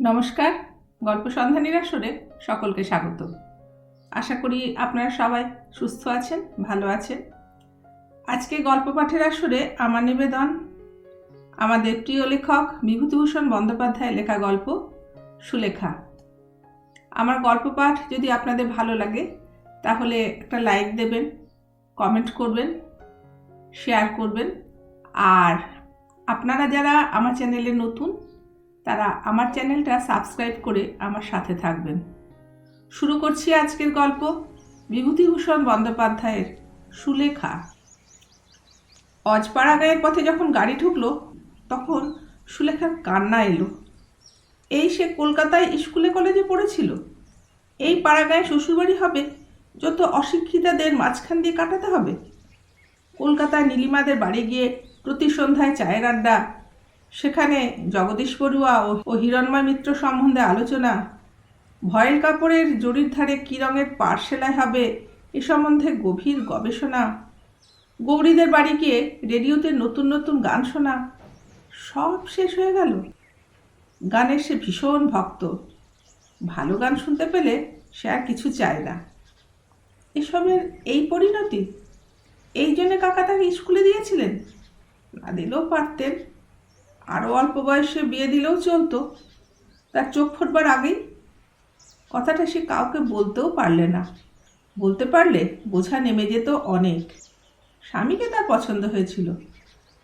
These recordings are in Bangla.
নমস্কার, গল্প সন্ধানীর আসরে সকলকে স্বাগত। আশা করি আপনারা সবাই সুস্থ আছেন, ভালো আছেন। আজকে গল্প পাঠের আসরে আমার নিবেদন, আমাদের প্রিয় লেখক বিভূতিভূষণ বন্দ্যোপাধ্যায় লেখা গল্প, সুলেখা। আমার গল্প পাঠ যদি আপনাদের ভালো লাগে, তাহলে একটা লাইক দেবেন, কমেন্ট করবেন, শেয়ার করবেন। আর আপনারা যারা আমার চ্যানেলে নতুন তারা আমার চ্যানেলটা সাবস্ক্রাইব করে আমার সাথে থাকবেন। শুরু করছি আজকের গল্প বিভূতিভূষণ বন্দ্যোপাধ্যায়ের সুলেখা। অজপাড়া গায়ের পথে যখন গাড়ি ঢুকলো, তখন সুলেখার কান্না এলো। এই সে কলকাতায় স্কুলে কলেজে পড়েছিল। এই পাড়াগায়ে শ্বশুরবাড়ি হবে, যত অশিক্ষিতাদের মাঝখান দিয়ে কাটাতে হবে। কলকাতায় নীলিমাদের বাড়ি গিয়ে প্রতি সন্ধ্যায় চায়ের আড্ডা সেখানে জগদীশ বড়ুয়া ও হিরণময় মিত্র সম্বন্ধে আলোচনা। ভয়েল কাপড়ের জরির ধারে কী রঙের পার সেলাই হবে এ সম্বন্ধে গভীর গবেষণা। গৌরীদের বাড়ি গিয়ে রেডিওতে নতুন নতুন গান শোনা। সব শেষ হয়ে গেল। গানের সে ভীষণ ভক্ত। ভালো গান শুনতে পেলে সে আর কিছু চায় না। এসবের এই পরিণতি? এই জন্যে কাকা তাকে স্কুলে দিয়েছিলেন? না দিলেও পারতেন। আরও অল্প বয়সে বিয়ে দিলেও চলতো। তার চোখ ফুটবার আগেই কথাটা সে কাউকে বলতেও পারলে না। বলতে পারলে বোঝা নেমে যেত অনেক। স্বামীকে তার পছন্দ হয়েছিল।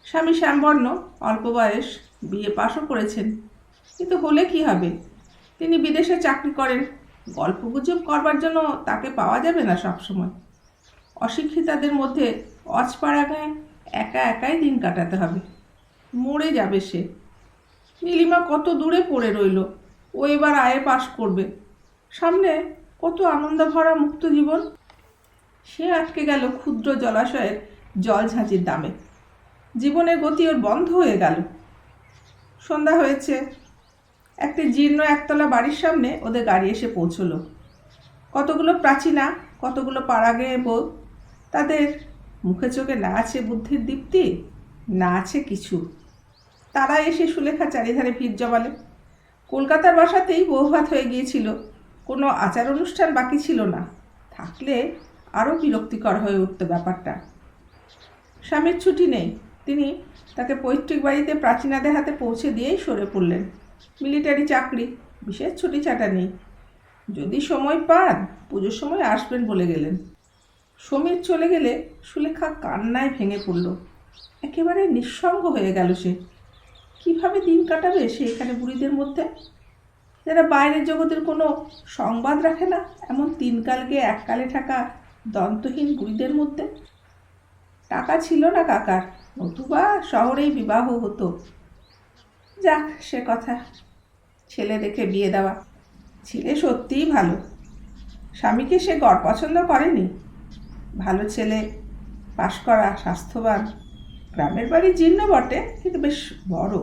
স্বামী শ্যামবর্ণ অল্প বয়স বিয়ে পাশও করেছেন। কিন্তু হলে কি হবে? তিনি বিদেশে চাকরি করেন। গল্পগুজব করবার জন্য তাকে পাওয়া যাবে না সবসময়। অশিক্ষিতাদের মধ্যে অজপাড়া গায়ে একা একাই দিন কাটাতে হবে। মরে যাবে সে। নীলিমা কত দূরে পড়ে রইল, ও এবার আয়ে পাশ করবে। সামনে কত আনন্দ ভরা মুক্ত জীবন। সে আটকে গেল ক্ষুদ্র জলাশয়ের জল ঝাঁচির দামে। জীবনের গতি ওর বন্ধ হয়ে গেল। সন্ধ্যা হয়েছে। একটি জীর্ণ একতলা বাড়ির সামনে ওদের গাড়ি এসে পৌঁছলো। কতগুলো প্রাচীনা, কতগুলো পাড়াগে বউ, তাদের মুখে চোখে না আছে বুদ্ধির দীপ্তি, না আছে কিছু। তারা এসে সুলেখা চারিধারে ভিড় জমালে। কলকাতার বাসাতেই বৌভাত হয়ে গিয়েছিল। কোনো আচার অনুষ্ঠান বাকি ছিল না। থাকলে আরও বিরক্তিকর হয়ে উঠত ব্যাপারটা। স্বামীর ছুটি নেই। তিনি তাকে পৈতৃক বাড়িতে প্রাচীনাদের হাতে পৌঁছে দিয়েই সরে পড়লেন। মিলিটারি চাকরি, বিশেষ ছুটি ছাটা নেই। যদি সময় পান, পুজোর সময় আসবেন বলে গেলেন। সমীর চলে গেলে সুলেখা কান্নায় ভেঙে পড়ল। একেবারে নিঃসঙ্গ হয়ে গেল সে। কীভাবে দিন কাটাবে সে এখানে বুড়িদের মধ্যে? যারা বাইরের জগতের কোনো সংবাদ রাখে না, এমন তিনকালকে এককালে থাকা দন্তহীন বুড়িদের মধ্যে? টাকা ছিল না কাকার, নতুবা শহরেই বিবাহ হতো। যাক, সে কথা। ছেলে দেখে বিয়ে দেওয়া। ছেলে সত্যিই ভালো। স্বামীকে সে গড় পছন্দ করেনি। ভালো ছেলে, পাশ করা স্বাস্থ্যবান। গ্রামের বাড়ি জীর্ণ বটে, কিন্তু বেশ বড়।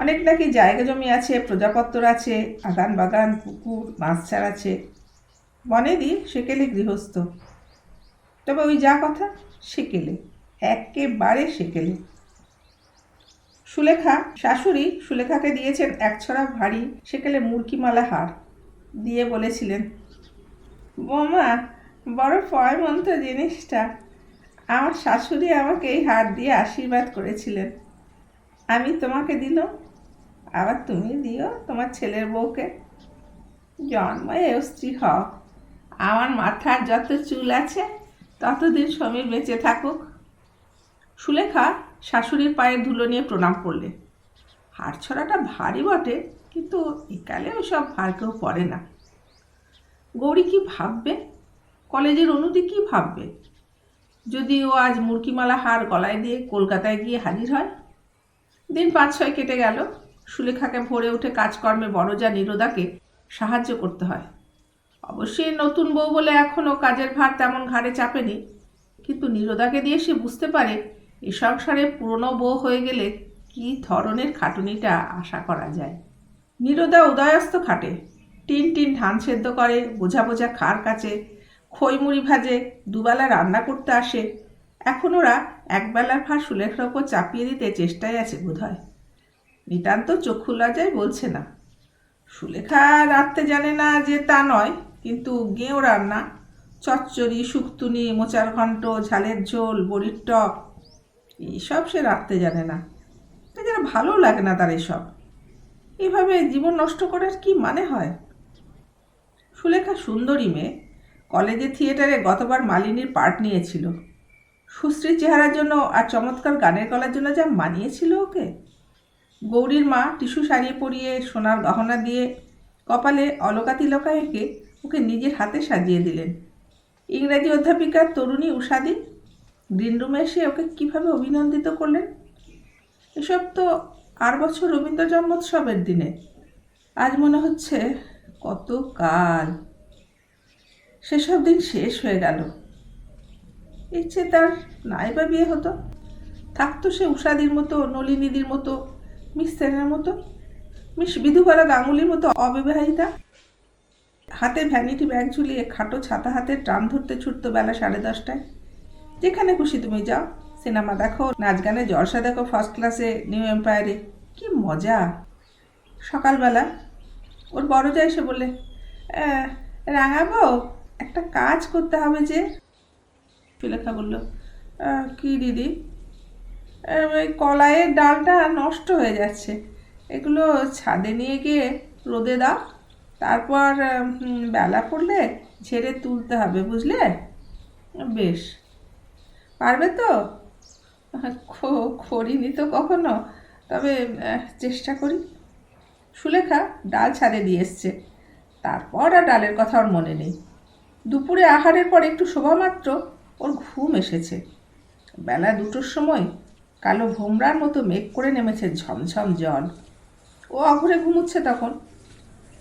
অনেক নাকি জায়গা জমি আছে, প্রজাপত্তর আছে আগান বাগান পুকুর মাছচার আছে। বনেদি সেকেলে গৃহস্থ। তবে ওই যা কথা, সেকেলে, একেবারে সেকেলে। সুলেখা, শাশুড়ি সুলেখাকে দিয়েছেন একছড়া ভারী সেকেলে মুরকিমালা হার দিয়ে বলেছিলেন, বোমা, বড় পয়মন্ত জিনিসটা। আমার শাশুড়ি আমাকে এই হাত দিয়ে আশীর্বাদ করেছিলেন। আমি তোমাকে দিল, আবার তুমি দিও তোমার ছেলের বউকে। জন্ময়ে স্ত্রী হও আমার মাথার যত চুল আছে, ততদিন সমীর বেঁচে থাকুক। সুলেখা শাশুড়ির পায়ের ধুলো নিয়ে প্রণাম করলে। হাড় ছড়াটা ভারী বটে, কিন্তু একালে ওসব ভার কেউ পড়ে না। গৌরী কি ভাববে? কলেজের অনুদি কি ভাববে? যদি ও আজ মুরকিমালা হার গলায় দিয়ে কলকাতায় গিয়ে হাজির হয়। দিন পাঁচ ছয় কেটে গেল। সুলেখাকে ভরে উঠে কাজকর্মে বড়জা নিরোদাকে সাহায্য করতে হয়। অবশ্যই নতুন বউ বলে এখনও কাজের ভার তেমন ঘাড়ে চাপেনি। কিন্তু নিরোদাকে দিয়ে সে বুঝতে পারে এ সংসারে পুরনো বউ হয়ে গেলে কী ধরনের খাটুনিটা আশা করা যায়। নিরোদা উদয়স্ত খাটে। টিন টিন ধান সেদ্ধ করে বোঝা বোঝা খার কাছে খইমুড়ি ভাজে দুবেলা রান্না করতে আসে। এখন ওরা একবেলার ভার সুলেখার ওপর চাপিয়ে দিতে চেষ্টায় আছে বোধহয়। নিতান্ত চক্ষু লজ্জায় বলছে না। সুলেখা রাঁধতে জানে না যে তা নয়, কিন্তু গেঁও রান্না। চচ্চড়ি, শুক্তুনি, মোচার ঘন্ট ঝালের ঝোল, বড়ির টক এইসব সে রাঁধতে জানে না। যেন ভালো লাগে না তার এসব। এভাবে জীবন নষ্ট করার কি মানে হয়? সুলেখা সুন্দরী মেয়ে কলেজে থিয়েটারে গতবার মালিনীর পার্ট নিয়েছিল। সুশ্রীর চেহারার জন্য আর চমৎকার গানের গলার জন্য যা মানিয়েছিল ওকে। গৌরীর মা টিস্যু শাড়ি পরিয়ে সোনার গহনা দিয়ে কপালে অলকা তিলকা এঁকে ওকে নিজের হাতে সাজিয়ে দিলেন। ইংরাজি অধ্যাপিকার তরুণী উষাদি গ্রিন রুমে এসে ওকে কীভাবে অভিনন্দিত করলেন? এসব তো আর বছর রবীন্দ্র জন্মোৎসবের দিনে। আজ মনে হচ্ছে কত কাল। সেসব দিন শেষ হয়ে গেল। ইচ্ছে তার নাই বা বিয়ে হতো। থাকতো সে উষাদির মতো নলিনীদির মতো মিস সেনের মতো মিস বিধুবালা গাঙ্গুলির মতো অবিবাহিতা। হাতে ভ্যানিটি ব্যাগ ঝুলিয়ে খাটো ছাতা হাতে ট্রাম ধরতে ছুটতো বেলা সাড়ে দশটায়। যেখানে খুশি তুমি যাও সিনেমা দেখো নাচ গানে জলসা দেখো ফার্স্ট ক্লাসে নিউ এম্পায়ারে কি মজা। সকালবেলা ওর বড় যায় বললে "আহ, রাঙাবো একটা কাজ করতে হবে যে সুলেখা বলল "আহ, কি দিদি? ওই কলাইয়ের ডালটা নষ্ট হয়ে যাচ্ছে। এগুলো ছাদে নিয়ে গিয়ে রোদে দাও। তারপর বেলা পড়লে ঝেড়ে তুলতে হবে বুঝলে? বেশ। পারবে তো? খো- করিনি তো কখনো। তবে চেষ্টা করি। সুলেখা ডাল ছাদে দিয়ে এসছে। তারপর আর ডালের কথা ওর মনে নেই। দুপুরে আহারের পর একটু শোভামাত্র ওর ঘুম এসেছে। বেলা দুটোর সময় কালো ভোমরার মতো মেঘ করে নেমেছে ঝমঝম জল ও অঘরে ঘুমুচ্ছে তখন।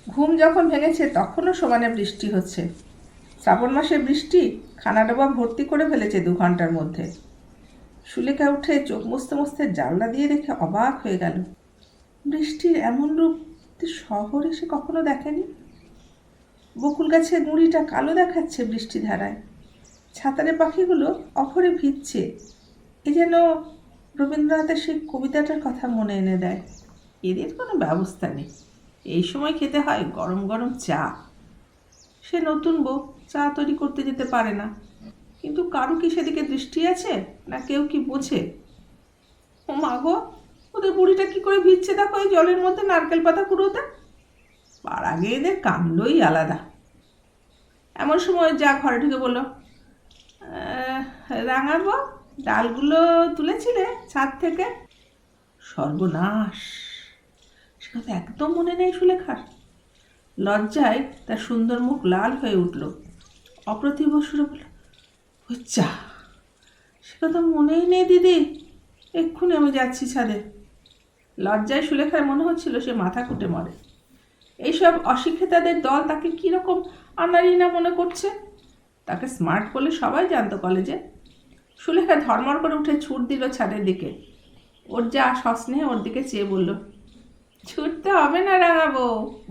ঘুম যখন ভেঙেছে, তখনও সমানে বৃষ্টি হচ্ছে। শ্রাবণ মাসের বৃষ্টি খানাডোবা ভর্তি করে ফেলেছে দু ঘণ্টার মধ্যে। সুলেখা উঠে চোখ মুছতে মুছতে জানলা দিয়ে দেখে অবাক হয়ে গেল। বৃষ্টির এমন রূপ শহরে সে কখনো দেখেনি? বকুল গাছের গুঁড়িটা কালো দেখাচ্ছে বৃষ্টি ধারায়। ছাতারে পাখিগুলো অফরে ভিজছে। এ যেন রবীন্দ্রনাথের সেই কবিতাটার কথা মনে এনে দেয়। এদের কোনো ব্যবস্থা নেই। এই সময় খেতে হয় গরম গরম চা। সে নতুন বউ, চা তৈরি করতে যেতে পারে না। কিন্তু কারও কি সেদিকে দৃষ্টি আছে, না কেউ কি বোঝে? ও মা গো, ওদের বুড়িটা কি করে ভিজছে দেখো এই জলের মধ্যে নারকেল পাতা কুড়োতে? পার আগে এদের কামড়ই আলাদা। এমন সময় যা ঘরে ঢুকে বলল "আহ, রাঙাবো ডালগুলো তুলেছিলে ছাদ থেকে? সর্বনাশ সে কথা একদম মনে নেই সুলেখার। লজ্জায় তার সুন্দর মুখ লাল হয়ে উঠল। অপ্রতিভ সুরে বলল যা সে কথা মনেই নেই দিদি এক্ষুনি আমি যাচ্ছি ছাদে। লজ্জায় সুলেখার মনে হচ্ছিল সে মাথা কুটে মরে। এইসব অশিক্ষিতাদের দল তাকে কীরকম আনারি না মনে করছে? তাকে স্মার্ট বলে সবাই জানত কলেজে সুলেখা ধর্মর করে উঠে ছুট দিল ছাদের দিকে। ওর যা সস্নেহে ওর দিকে চেয়ে বলল, ছুটতে হবে না রাঙাবো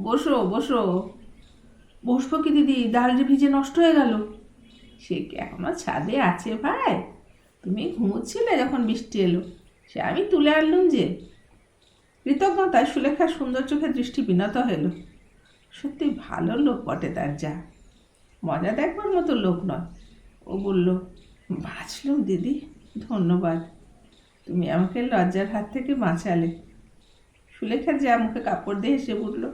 বসো বসো। বসবো কি দিদি? ডাল ভিজে নষ্ট হয়ে গেল। সে কি এখনও ছাদে আছে ভাই? তুমি ঘুমোচ্ছিলে যখন বৃষ্টি এলো। সে আমি তুলে আনলুম যে কৃতজ্ঞতায় সুলেখার সুন্দর চোখে দৃষ্টি বিনত হলো সত্যি ভালো লোক বটে তার যা। মজা দেখবার মতো লোক নয়। ও বলল বাঁচলুম দিদি, ধন্যবাদ। তুমি আমাকে লজ্জার হাত থেকে বাঁচালে। সুলেখা যা মুখে কাপড় দিয়ে হেসে উঠল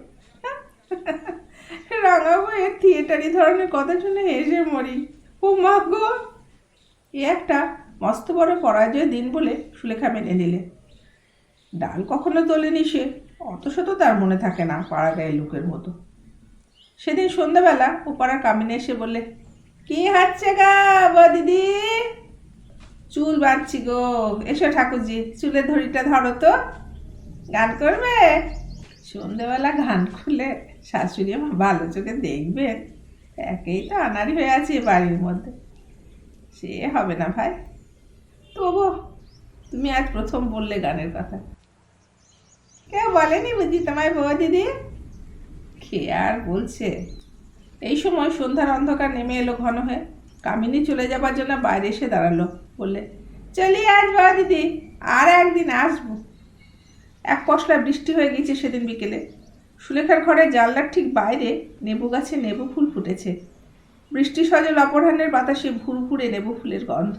রাঙাবো এর থিয়েটারি ধরনের কথা শুনে হেসে মরি। ও মা গো! এ একটা মস্ত বড় পরাজয় দিন বলে সুলেখা মেনে নিলে। ডাল কখনো তোলেনি সে। অত শত তার মনে থাকে না পাড়া গায়ে লোকের মতো। সেদিন সন্ধ্যাবেলা ও পাড়ার কামিনে এসে বললে, কি হাচ্ছে গা বা দিদি? চুল বাঁধছি গো। এসো ঠাকুরজি, চুলের ধরিটা ধরো তো। গান করবে? সন্ধ্যেবেলা গান খুলে শাশুড়ি আমার ভালো চোখে দেখবে। একেই তো আনারি হয়ে আছে বাড়ির মধ্যে। সে হবে না ভাই। তবু তুমি আজ প্রথম বললে গানের কথা। কেউ বলেনি বুঝি তোমায় বউ দিদি? কে আর বলছে? এই সময় সন্ধ্যার অন্ধকার নেমে এলো ঘন হয়ে। কামিনী চলে যাবার জন্য বাইরে এসে দাঁড়াল, বললে, চলি আসব দিদি, আর একদিন আসব। এক পশলা বৃষ্টি হয়ে গেছে সেদিন বিকেলে। সুলেখার ঘরের জানলার ঠিক বাইরে নেবু গাছে নেবু ফুল ফুটেছে। বৃষ্টি সজল অপরাহ্নের বাতাসে ভুরভুরে নেবু ফুলের গন্ধ।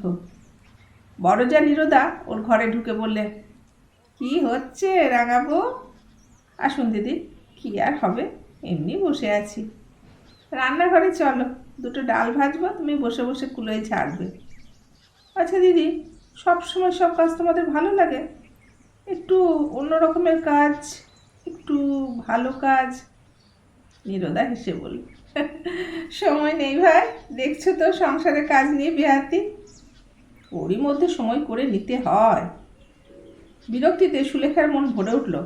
বড়জা নিরোদা ওর ঘরে ঢুকে বললে কি হচ্ছে রাঙাবো? আসুন দিদি, কি আর হবে? এমনি বসে আছি। রান্নাঘরে চলো, দুটো ডাল ভাজবো, তুমি বসে বসে কুলোয় ঝাড়বে। আচ্ছা দিদি সব সময় সব কাজ তোমাদের ভালো লাগে? একটু অন্য রকমের কাজ, একটু ভালো কাজ? নিরোদা হেসে বলল, সময় নেই ভাই, দেখছ তো সংসারে কাজ নিয়ে বেহাতি? ওরই মধ্যে সময় করে নিতে হয়। বিরক্তিতে সুলেখার মন ভরে উঠল।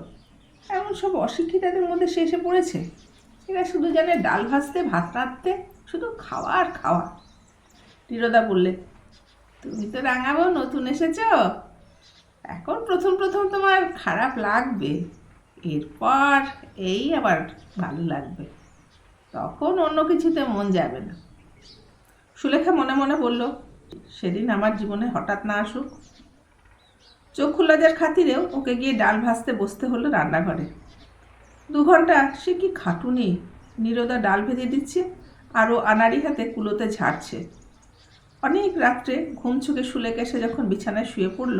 এমন সব অশিক্ষিতাদের মধ্যে সে এসে পড়েছে। এরা শুধু জানে ডাল ভাজতে, ভাত রাঁধতে, শুধু খাওয়া আর খাওয়া। নীরদা বললে, তুমি তো রাঙাবো নতুন এসেছ। এখন প্রথম প্রথম তোমার খারাপ লাগবে। এরপর এই আবার ভালো লাগবে। তখন অন্য কিছুতে মন যাবে না। সুলেখা মনে মনে বলল, সেদিন আমার জীবনে হঠাৎ না আসুক। চক্ষু লজার খাতিরেও ওকে গিয়ে ডাল ভাজতে বসতে হলো রান্নাঘরে। দু ঘণ্টা সে কি খাটুনি? নীরদা ডাল ভেজে দিচ্ছে আরও আনাড়ি হাতে কুলোতে ঝাড়ছে। অনেক রাত্রে ঘুম ছুকে সুলেখা এসে যখন বিছানায় শুয়ে পড়ল,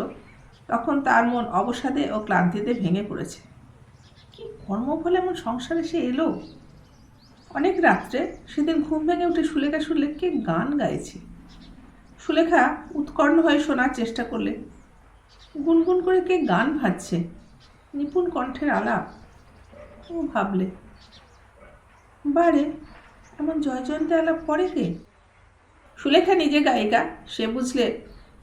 তখন তার মন অবসাদে ও ক্লান্তিতে ভেঙে পড়েছে। কি কর্মফলে এমন সংসারে সে এলো? অনেক রাত্রে সেদিন ঘুম ভেঙে উঠে সুলেখা সুলেখকে গান গাইছে। সুলেখা উৎকর্ণ হয়ে শোনার চেষ্টা করলে গুনগুন করে কে গান ভাজছে? নিপুণ কণ্ঠের আলাপ। ও ভাবলে, বারে, এমন জয়জয়ন্তী আলাপ করে কে? সুলেখা নিজে গায়িকা, সে বুঝলে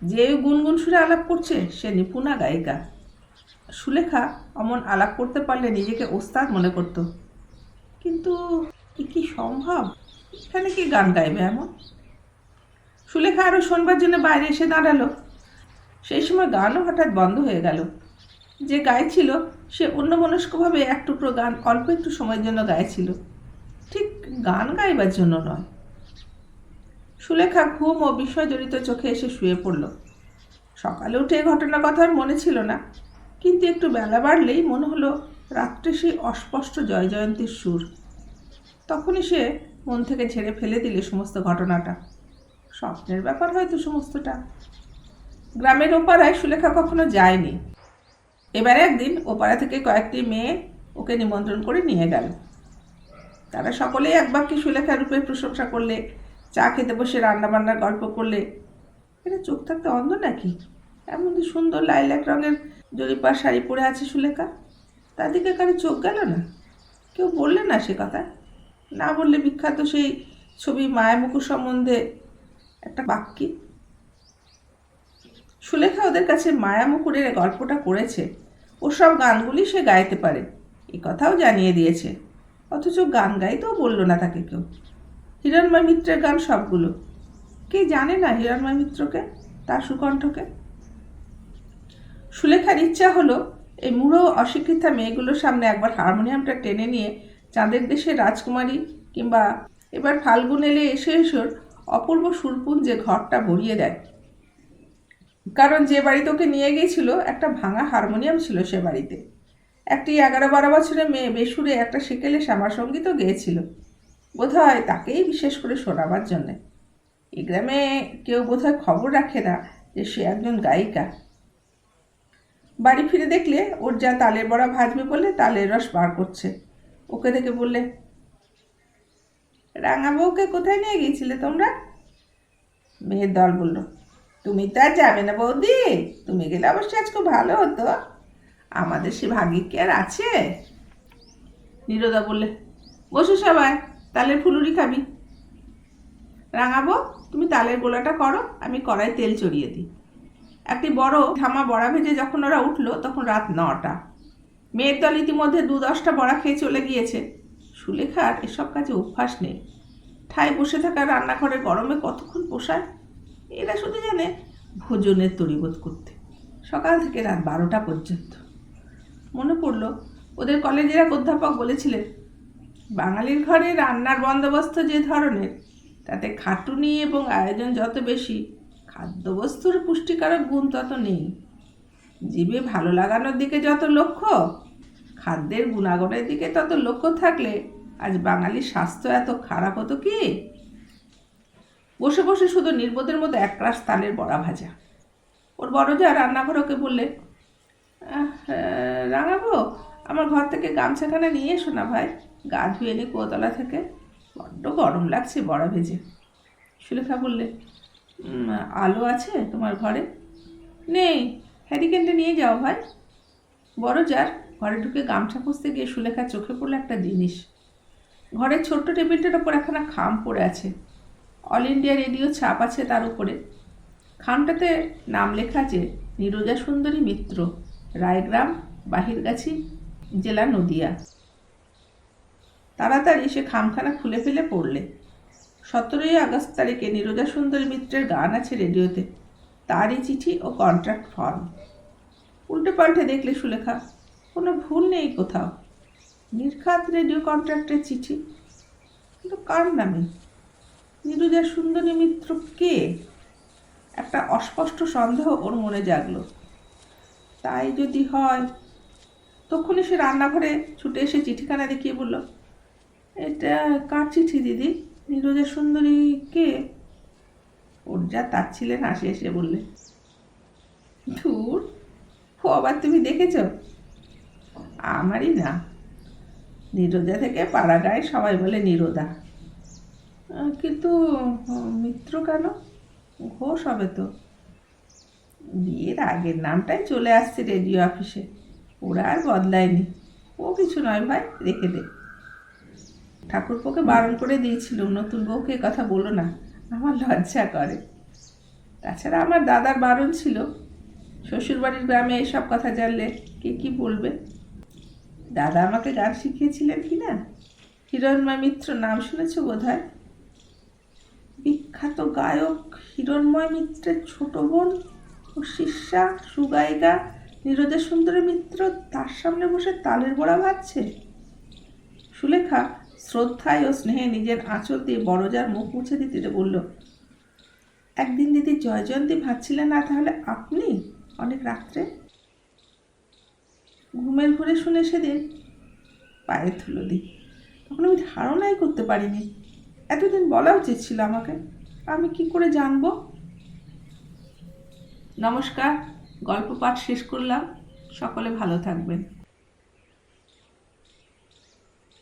যে গুনগুন সুরে আলাপ করছে, সে নিপুণা গায়িকা। সুলেখা অমন আলাপ করতে পারলে নিজেকে ওস্তাদ মনে করত। কিন্তু কি সম্ভব? এখানে কি গান গাইবে এমন? সুলেখা আরও শোনবার জন্য বাইরে এসে দাঁড়াল। সেই সময় গানও হঠাৎ বন্ধ হয়ে গেল। যে গাইছিল, সে অন্যমনস্কভাবে এক টুকরো গান অল্প একটু সময়ের জন্য গাইছিল। ঠিক গান গাইবার জন্য নয়। সুলেখা ঘুম ও বিষয় জড়িত চোখে এসে শুয়ে পড়ল। সকালে উঠে ঘটনার কথা আর মনে ছিল না। কিন্তু একটু বেলা বাড়লেই মনে হলো, রাত্রে সেই অস্পষ্ট জয় জয়ন্তীর সুর। তখনই সে মন থেকে ঝেড়ে ফেলে দিলে সমস্ত ঘটনাটা। স্বপ্নের ব্যাপার হয়তো সমস্তটা। গ্রামের ওপারায় সুলেখা কখনো যায়নি। এবার একদিন ওপারা থেকে কয়েকটি মেয়ে ওকে নিমন্ত্রণ করে নিয়ে গেল। তারা সকলেই এক বাক্যে সুলেখা রূপের প্রশংসা করলে, চা খেতে বসে রান্নাবান্নার গল্প করলে। এটা চোখ থাকতে অন্ধ নাকি? এমন সুন্দর লাইলাক রঙের জরিপার শাড়ি পরে আছে সুলেখা। তার দিকে কারও চোখ গেল না? কেউ বললে না সে কথা? না বললে বিখ্যাত সেই ছবি মায়ামুকু সম্বন্ধে একটা বাক্যে সুলেখা ওদের কাছে মায়ামুকুরের গল্পটা করেছে ওসব গানগুলি সে গাইতে পারে। এ কথাও জানিয়ে দিয়েছে। অথচ গান গাইতেও বলল না তাকে কেউ। হিরণময় মিত্রের গান সবগুলো। কে জানে না হিরণময় মিত্রকে, তার সুকণ্ঠকে? সুলেখার ইচ্ছা হলো, এই মূঢ় অশিক্ষিতা মেয়েগুলোর সামনে একবার হারমোনিয়ামটা টেনে নিয়ে চাঁদের দেশের রাজকুমারী কিংবা এবার ফাল্গুন এলে এসে এসোর অপূর্ব সুরপুঞ্জে ঘরটা ভরিয়ে দেয়। কারণ যে বাড়িতে ওকে নিয়ে গিয়েছিল, একটা ভাঙা হারমোনিয়াম ছিল সে বাড়িতে। একটি এগারো বারো বছরের মেয়ে বেসুরে একটা সেকেলে গেয়েছিল। বোধহয় তাকেই বিশেষ করে শোনাবার জন্যে। এই গ্রামে কেউ বোধহয় খবর রাখে না যে সে একজন গায়িকা। বাড়ি ফিরে দেখলে ওর যা তালের বড়া ভাজবে বলে তালের রস বার করছে। ওকে দেখে বললে, রাঙা বউকে কোথায় নিয়ে গিয়েছিলে তোমরা? মেয়ের দল বলল তুমি তো আর যাবে না বৌদি। তুমি গেলে অবশ্যই আজকে ভালো হতো। আমাদের সে ভাগ্যিক কি আর আছে? নীরদা বললে, বসো সবাই, তালের ফুলুরি খাবি। রাঙাবো, তুমি তালের গোলাটা করো, আমি কড়াই তেল চড়িয়ে দিই। একটি বড় ধামা বড়া ভেজে যখন ওরা উঠল, তখন রাত নটা। মেয়ের দল ইতিমধ্যে দু দশটা বড়া খেয়ে চলে গিয়েছে। সুলেখার এসব কাজে অভ্যাস নেই। ঠায় বসে থাকা রান্নাঘরে গরমে কতক্ষণ পোষায়? এরা শুধু জানে ভোজনের তরিবোধ করতে। সকাল থেকে রাত বারোটা পর্যন্ত। মনে পড়ল, ওদের কলেজের এক অধ্যাপক বলেছিলেন, বাঙালির ঘরে রান্নার বন্দোবস্ত যে ধরনের, তাতে খাটুনি এবং আয়োজন যত বেশি, খাদ্যবস্তুর পুষ্টিকারক গুণ তত নেই। জীবে ভালো লাগানোর দিকে যত লক্ষ্য, খাদ্যের গুণাগুণের দিকে তত লক্ষ্য থাকলে আজ বাঙালির স্বাস্থ্য এত খারাপ হতো কি? বসে বসে শুধু নির্বোধের মতো এক রাস তালের বড়া ভাজা। ওর বড় যা রান্নাঘর ওকে বললে "আহ, আহ, রাঙাবো? আমার ঘর থেকে গামছাখানা নিয়ে এসো না ভাই। গা ধুয়ে নি কুয়োতলা থেকে। বড্ড গরম লাগছে বড়া ভেজে। সুলেখা বললে আলো আছে তোমার ঘরে? নেই। হ্যারিকেনটা নিয়ে যাও ভাই। বড় যার ঘরে ঢুকে গামছা খুঁজতে গিয়ে সুলেখা চোখে পড়ল একটা জিনিস। ঘরের ছোট্ট টেবিলটার ওপর একখানা খাম পড়ে আছে। অল ইন্ডিয়া রেডিও ছাপ আছে তার উপরে। খামটাতে নাম লেখা আছে, নীরজা সুন্দরী মিত্র, রায়গ্রাম, বাহিরগাছি, জেলা নদিয়া। তাড়াতাড়ি সে খামখানা খুলে ফেলে পড়লে। সতেরোই আগস্ট তারিখে নীরজা সুন্দরী মিত্রের গান আছে রেডিওতে, তারই চিঠি ও কন্ট্রাক্ট ফর্ম। উল্টে পাল্টে দেখলে সুলেখা, কোনো ভুল নেই কোথাও। নির্ঘাত রেডিও কন্ট্রাক্টের চিঠি। কিন্তু কার নামে? নীরজা সুন্দরী মিত্র কে? একটা অস্পষ্ট সন্দেহ ওর মনে জাগলো। তাই যদি হয়, তখনই সে রান্নাঘরে ছুটে এসে চিঠিখানা দেখিয়ে বলল, এটা কার চিঠি দিদি? নীরজা সুন্দরী কে? ওর যা তার ছিলেন হাসি এসে বললে, ধুর ও আবার তুমি দেখেছ? আমারই না। নীরজা থেকে পাড়াগায় সবাই বলে নীরদা। কিন্তু মিত্র কেন? ঘোষ হবে তো। বিয়ের আগের নামটাই চলে আসছে রেডিও অফিসে। ওরা আর বদলায়নি। ও কিছু নয় ভাই, রেখে দে। ঠাকুরপোকে বারণ করে দিয়েছিল নতুন বউকে কথা বলো না, আমার লজ্জা করে। তাছাড়া আমার দাদার বারণ ছিল। শ্বশুরবাড়ির গ্রামে এসব কথা জানলে কে কি বলবে? দাদা আমাকে গান শিখিয়েছিলেন কি না? হিরণময় মিত্র নাম শুনেছ বোধ হয় বিখ্যাত গায়ক হিরণময় মিত্রের ছোট বোন ও শিষ্যা সুগায়িকা নীরজা সুন্দরী মিত্র তার সামনে বসে তালের বড়া ভাজছে সুলেখা শ্রদ্ধায় ও স্নেহে নিজের আঁচল দিয়ে বড়জার মুখ মুছে দিতে বলল, একদিন দিদি জয়জয়ন্তী ভাবছিলেন না তাহলে আপনি অনেক রাত্রে? ঘুমের ঘুরে শুনে সেদিন পায়ে ধুলো দিই। তখন আমি ধারণাই করতে পারিনি। এতদিন বলা উচিত ছিল আমাকে। আমি কি করে জানব? নমস্কার, গল্প পাঠ শেষ করলাম। সকলে ভালো থাকবেন।